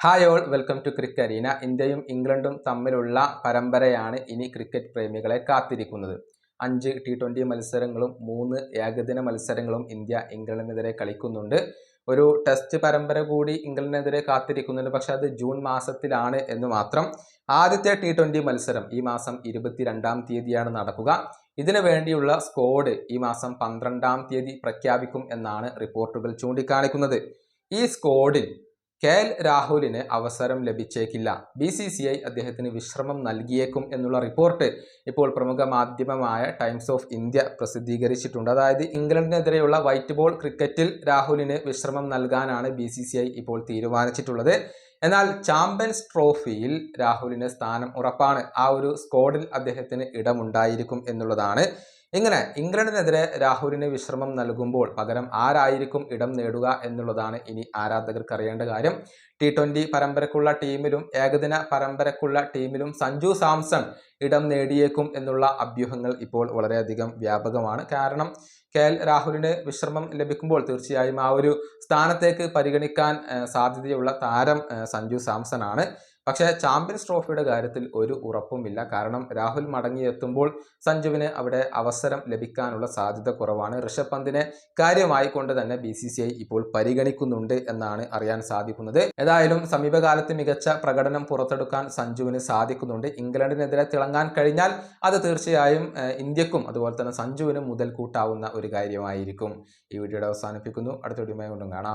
Hi all welcome to cricket arena ഇന്ത്യയും ഇംഗ്ലണ്ടും തമ്മിലുള്ള പരമ്പരയാണ് ഇനി ക്രിക്കറ്റ് പ്രേമികളെ കാത്തിരിക്കുന്നത്. അഞ്ച് ടി ട്വന്റി മത്സരങ്ങളും മൂന്ന് ഏകദിന മത്സരങ്ങളും ഇന്ത്യ ഇംഗ്ലണ്ടിനെതിരെ കളിക്കുന്നുണ്ട്. ഒരു ടെസ്റ്റ് പരമ്പര കൂടി ഇംഗ്ലണ്ടിനെതിരെ കാത്തിരിക്കുന്നുണ്ട്. പക്ഷെ അത് ജൂൺ മാസത്തിലാണ് എന്ന് മാത്രം. ആദ്യത്തെ ടി ട്വന്റി മത്സരം ഈ മാസം ഇരുപത്തിരണ്ടാം തീയതിയാണ് നടക്കുക. ഇതിനു വേണ്ടിയുള്ള സ്കോഡ് ഈ മാസം പന്ത്രണ്ടാം തീയതി പ്രഖ്യാപിക്കും എന്നാണ് റിപ്പോർട്ടുകൾ ചൂണ്ടിക്കാണിക്കുന്നത്. ഈ സ്കോഡിൽ കെ എൽ രാഹുലിന് അവസരം ലഭിച്ചേക്കില്ല. ബി സി സി ഐ അദ്ദേഹത്തിന് വിശ്രമം നൽകിയേക്കും എന്നുള്ള റിപ്പോർട്ട് ഇപ്പോൾ പ്രമുഖ മാധ്യമമായ ടൈംസ് ഓഫ് ഇന്ത്യ പ്രസിദ്ധീകരിച്ചിട്ടുണ്ട്. അതായത് ഇംഗ്ലണ്ടിനെതിരെയുള്ള വൈറ്റ് ബോൾ ക്രിക്കറ്റിൽ രാഹുലിന് വിശ്രമം നൽകാനാണ് ബി സി സി ഐ ഇപ്പോൾ തീരുമാനിച്ചിട്ടുള്ളത്. എന്നാൽ ചാമ്പ്യൻസ് ട്രോഫിയിൽ രാഹുലിന് സ്ഥാനം ഉറപ്പാണ്. ആ ഒരു സ്ക്വാഡിൽ അദ്ദേഹത്തിന് ഇടമുണ്ടായിരിക്കും എന്നുള്ളതാണ് ഇങ്ങനെ ഇംഗ്ലണ്ടിനെതിരെ രാഹുലിന് വിശ്രമം നൽകുമ്പോൾ പകരം ആരായിരിക്കും ഇടം നേടുക എന്നുള്ളതാണ് ഇനി ആരാധകർക്ക് അറിയേണ്ട കാര്യം. ടി ട്വന്റി പരമ്പരക്കുള്ള ടീമിലും ഏകദിന പരമ്പരക്കുള്ള ടീമിലും സഞ്ജു സാംസൺ ഇടം നേടിയേക്കും എന്നുള്ള അഭ്യൂഹങ്ങൾ ഇപ്പോൾ വളരെയധികം വ്യാപകമാണ്. കാരണം കെ എൽ രാഹുലിന് വിശ്രമം ലഭിക്കുമ്പോൾ തീർച്ചയായും ആ ഒരു സ്ഥാനത്തേക്ക് പരിഗണിക്കാൻ സാധ്യതയുള്ള താരം സഞ്ജു സാംസൺ ആണ്. പക്ഷേ ചാമ്പ്യൻസ് ട്രോഫിയുടെ കാര്യത്തിൽ ഒരു ഉറപ്പുമില്ല. കാരണം രാഹുൽ മടങ്ങിയെത്തുമ്പോൾ സഞ്ജുവിന് അവിടെ അവസരം ലഭിക്കാനുള്ള സാധ്യത കുറവാണ്. ഋഷഭ് പന്തിനെ കാര്യമായി കൊണ്ട് തന്നെ ബി ഇപ്പോൾ പരിഗണിക്കുന്നുണ്ട് എന്നാണ് അറിയാൻ സാധിക്കുന്നത്. ഏതായാലും സമീപകാലത്ത് മികച്ച പ്രകടനം പുറത്തെടുക്കാൻ സഞ്ജുവിന് സാധിക്കുന്നുണ്ട്. ഇംഗ്ലണ്ടിനെതിരെ തിളങ്ങാൻ കഴിഞ്ഞാൽ അത് തീർച്ചയായും ഇന്ത്യക്കും അതുപോലെ തന്നെ സഞ്ജുവിനും മുതൽ കൂട്ടാവുന്ന ഒരു കാര്യമായിരിക്കും. ഈ വീഡിയോയുടെ അവസാനിപ്പിക്കുന്നു. അടുത്ത വീഡിയോയുമായി കൊണ്ടും കാണാം.